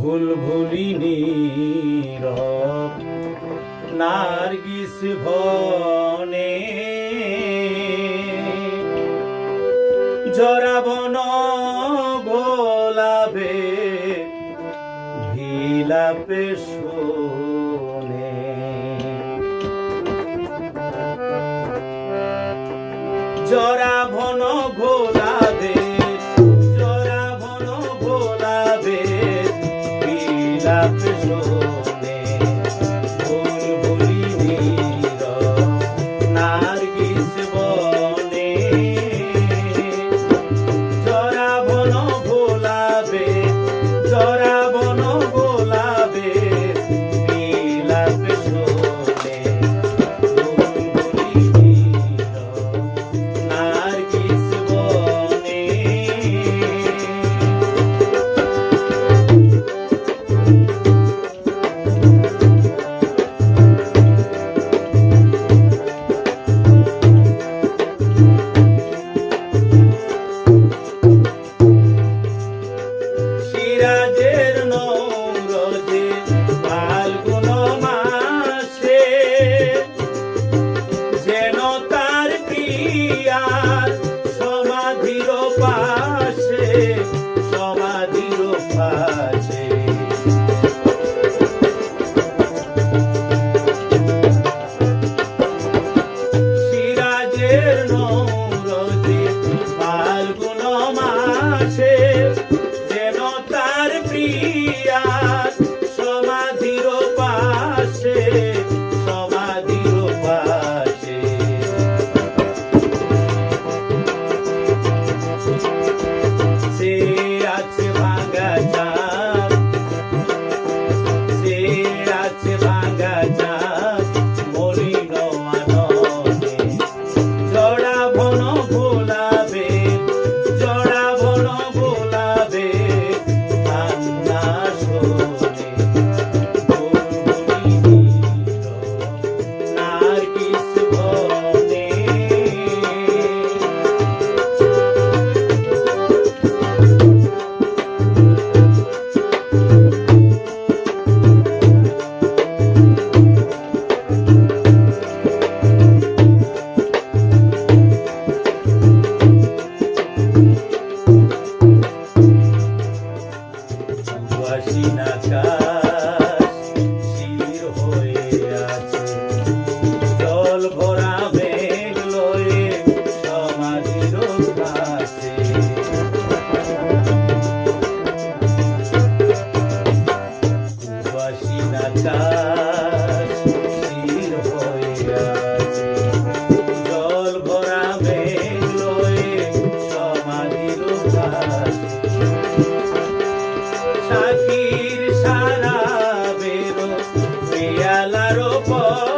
ভুল ভুলিনি নার্গিস ভনে জরাবন গোলাবে ভিলাপে শোনে জরা ভন মেলো সিরাজের নৌরজে ফাল্গুন মাসে। যেন তার প্রিয়ার সমাধির পাশে সমাধির পাশে। সিরাজের নৌরজে Bravo. কঠিন আকাশ শির হয়ে আছে। জল ভরা মেঘ লয়ে সমাধির কাছে parou.